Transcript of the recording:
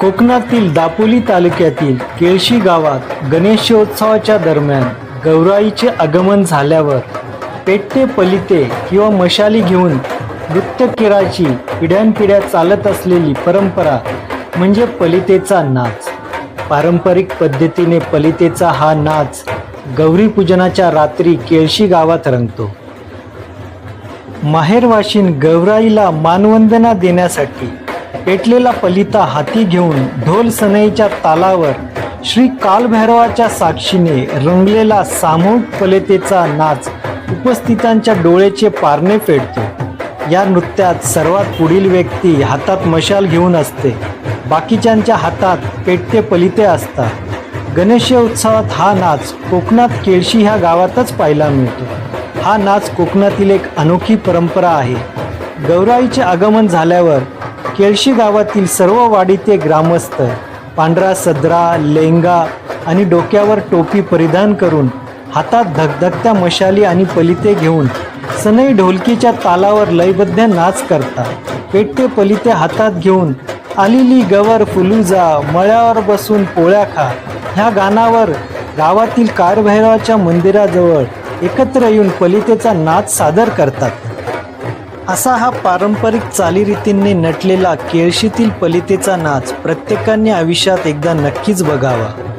कोकणातील दापोली तालुक्यातील केळशी गावात गणेशोत्सवाच्या दरम्यान गौराईचे आगमन झाल्यावर पेट्टे पलिते किंवा मशाली घेऊन नृत्यकिराची पिढ्यानपिढ्या चालत असलेली परंपरा म्हणजे पलितेचा नाच. पारंपरिक पद्धतीने पलितेचा हा नाच गौरी पूजनाच्या रात्री केळशी गावात रंगतो. माहेरवाशीन गौराईला मानवंदना देण्यासाठी पेटलेला पलिता हाती घेऊन ढोल सनईच्या तालावर श्री कालभैरवाच्या साक्षीने रंगलेला सामूहिक पलितेचा नाच उपस्थितांच्या डोळेचे पारणे फेडतो. या नृत्यात सर्वात पुढील व्यक्ती हातात मशाल घेऊन असते. बाकीच्यांच्या हातात पेटते पलिते असतात. गणेशोत्सवात हा नाच कोकणात केळशी ह्या गावातच पाहायला मिळतो. हा नाच कोकणातील एक अनोखी परंपरा आहे. गौराईचे आगमन झाल्यावर केळशी गावातील सर्व वाडीते ग्रामस्थ पांढरा सदरा लेंगा आणि डोक्यावर टोपी परिधान करून हातात धगधगत्या मशाली आणि पलिते घेऊन सनई ढोलकीच्या तालावर लयबद्ध नाच करतात. पेटते पलिते हातात घेऊन आलेली गवर फुलुजा मळ्यावर बसून पोळ्या खा. ह्या गाणावर गावातील कारभैरवाच्या मंदिराजवळ एकत्र येऊन पलितेचा नाच सादर करतात. असा हा पारंपरिक चालीरीतींनी नटलेला केळशीतील पलितेचा नाच प्रत्येकाने आयुष्यात एकदा नक्कीच बघावा.